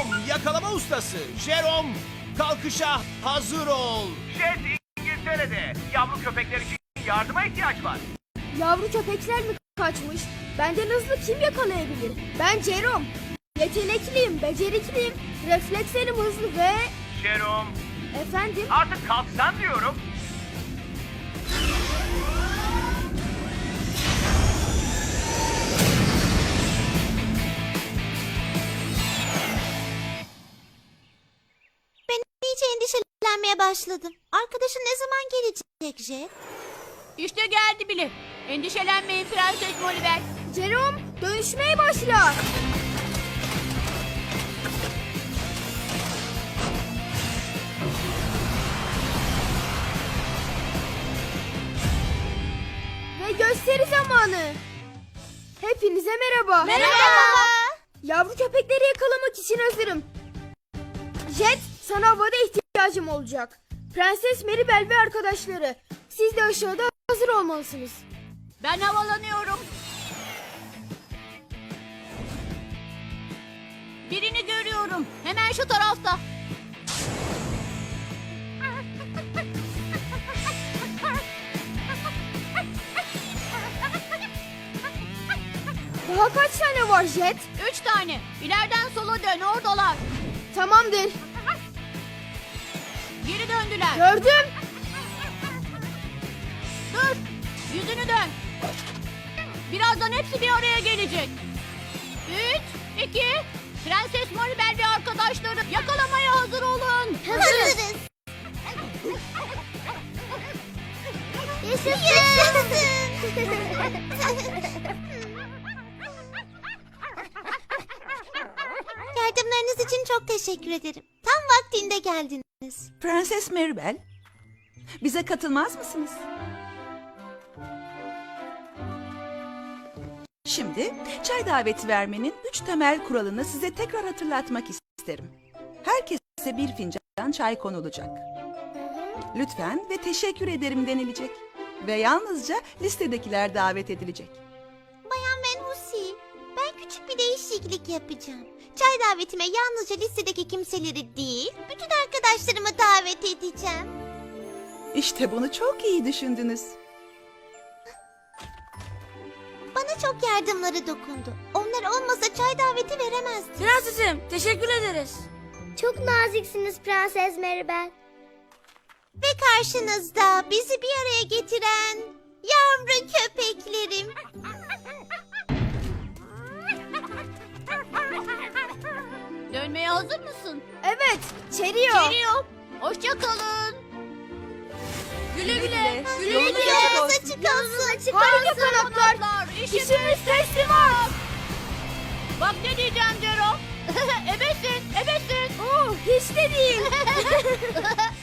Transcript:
Jerome yakalama ustası. Jerome kalkışa hazır ol. Jet İngiltere'de. Yavru köpekler için yardıma ihtiyaç var. Yavru köpekler mi kaçmış? Benden hızlı kim yakalayabilir? Ben Jerome. Yetenekliyim, becerikliyim, reflekslerim hızlı ve... Jerome Efendim? artık kalksan diyorum. İyice endişelenmeye başladım. Arkadaşın ne zaman gelecek Jet? İşte geldi bile. Endişelenmeyin Prenses Molibel. Jerome, dönüşmeye başla. Ve gösteri zamanı. Hepinize merhaba. Merhaba. Yavru köpekleri yakalamak için hazırım. Jet, sana havada ihtiyacım olacak. Prenses Maribel ve arkadaşları. Siz de aşağıda hazır olmalısınız. Ben havalanıyorum. Birini görüyorum. Hemen şu tarafta. Daha kaç tane var Jet? Üç tane. İleriden sola dön oradalar. Tamamdır. Geri döndüler. Gördüm. Dur. Yüzünü dön. Birazdan hepsi bir araya gelecek. Üç, iki, Prenses Maribel ve arkadaşları yakalamaya hazır olun. Hazırız. Yaşasın. Yardımlarınız için çok teşekkür ederim. Vaktinde geldiniz. Prenses Maribel, bize katılmaz mısınız? Şimdi çay daveti vermenin üç temel kuralını size tekrar hatırlatmak isterim. Herkese bir fincan çay konulacak. Lütfen ve teşekkür ederim denilecek. Ve yalnızca listedekiler davet edilecek. Bayan Van Husey, ben küçük bir değişiklik yapacağım. Çay davetime yalnızca listedeki kimseleri değil, bütün arkadaşlarımı davet edeceğim. İşte bunu çok iyi düşündünüz. Bana çok yardımları dokundu. Onlar olmasa çay daveti veremezdim. Prensesim, teşekkür ederiz. Çok naziksiniz Prenses Maribel. Ve karşınızda bizi bir araya getiren yavru köpeklerim. Hazır mısın? Evet, Cheerio. Geliyor. Hoşça kalın. Güle güle. Güle güle. Yolunuz açık olsun. Harika kanatlar. İşimiz İşimiz teslimat. Bak ne diyeceğim Cero. ebesin, ebesin. Oh, hiç de değil.